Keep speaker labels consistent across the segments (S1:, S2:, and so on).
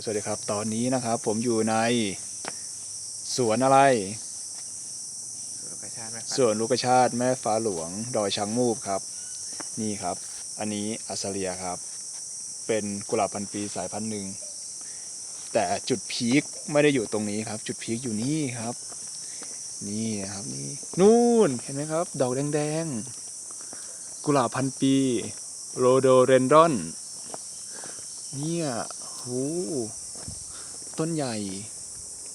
S1: สวัสดีครับ ตอนนี้นะครับ ผมอยู่ในสวนอะไร
S2: สุรชาติไหมครับ
S1: สวนลูกชาติแม่ฟ้าหลวง ดอยช้างมูบครับ นี่ครับ อันนี้อัสเลียครับ เป็นกุหลาบพันปีสายพันธุ์หนึ่ง แต่จุดพีคไม่ได้อยู่ตรงนี้ครับ จุดพีคอยู่นี่ครับ นี่นะครับนี่นู่นเห็นไหมครับ ดอกแดงๆ กุหลาบพันปี โรโดเรนดอนเนี่ย โหต้นใหญ่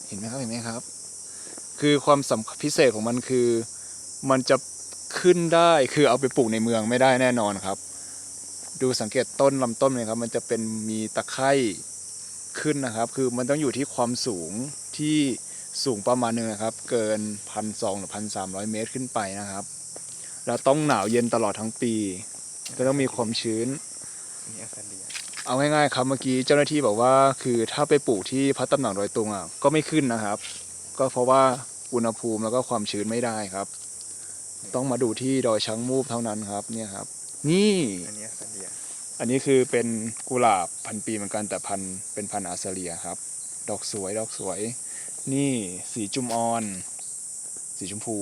S1: เห็นไหมครับเห็นไหมครับ คือความสำคัญพิเศษของมันคือ มันจะขึ้นได้คือเอาไปปลูกในเมืองไม่ได้แน่นอนครับ ดูสังเกตต้นลำต้นเลยครับ มันจะเป็นมีตะไคร่ขึ้นนะครับ คือมันต้องอยู่ที่ความสูงที่สูงประมาณหนึงนะครับ เกินพันสองหรือพันสามร้อยเมตรขึ้นไปนะครับ แล้วต้องหนาวเย็นตลอดทั้งปี ก็ต้องมีความชื้น
S2: อันนี่อัสเลีย
S1: เอาง่ายๆครับเมื่อกี้เจ้าหน้าที่บอกว่า คือถ้าไปปลูกที่พัดตำหนักดอยตุงอะก็ไม่ขึ้นนะครับ ก็เพราะว่าอุณหภูมิแล้วก็ความชื้นไม่ได้ครับ ต้องมาดูที่ดอยช้างมูบเท่านั้นครับ เนี่ยครับ นี่
S2: อันนี้อัสเลีย
S1: อันนี้คือเป็นกุหลาบพันปีเหมือนกันแต่พันเป็นพันธุ์อาซาเลียครับ ดอกสวยดอกสวย นี่สีจุมออน สีชมพู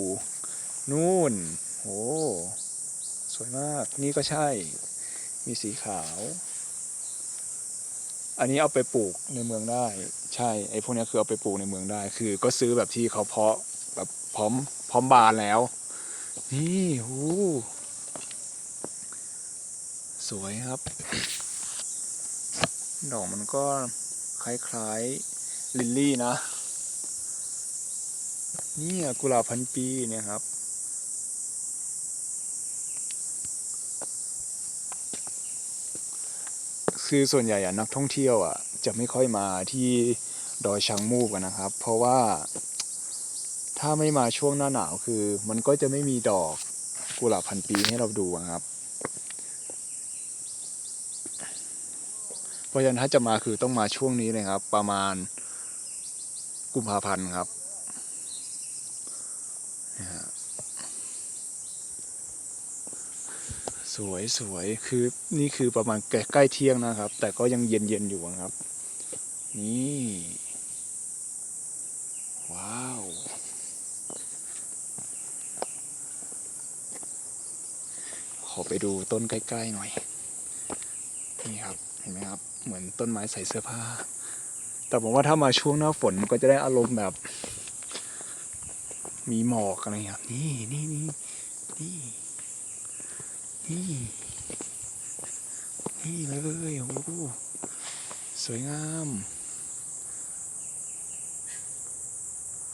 S1: นู่นโอ้สวยมาก นี่ก็ใช่ มีสีขาว อันนี้เอาไปปลูกในเมืองได้ ใช่ไอ้พวกนี้คือเอาไปปลูกในเมืองได้ คือ ก็ซื้อแบบที่เขาเพาะแบบพร้อมพร้อมบานแล้ว นี่โอ้สวยครับ ดอกมันก็คล้ายๆลิลลี่นะ นี่กุหลาบพันปีเนี่ยครับ คือส่วนใหญ่อะนักท่องเที่ยวอะจะไม่ค่อยมาที่ดอยช้างมูกกันนะครับ เพราะว่าถ้าไม่มาช่วงหน้าหนาวคือ มันก็จะไม่มีดอกกุหลาบพันปีให้เราดูครับ เพราะฉะนั้นถ้าจะมาคือต้องมาช่วงนี้เลยครับ ประมาณกุมภาพันธ์ครับเนี่ยฮะ สวยสวยคือนี่คือประมาณใกล้ใกล้เที่ยงนะครับ แต่ก็ยังเย็นเย็นๆอยู่อะครับ นี่ ว้าว ขอไปดูต้นใกล้ๆหน่อย นี่ครับ เห็นไหมครับ เหมือนต้นไม้ใส่เสื้อผ้า แต่ผมว่าถ้ามาช่วงหน้าฝนมันก็จะได้อารมณ์แบบ มีหมอกอะไรครับ นี่นี่นี่ นี่ นี่เลยโอ้สวยงาม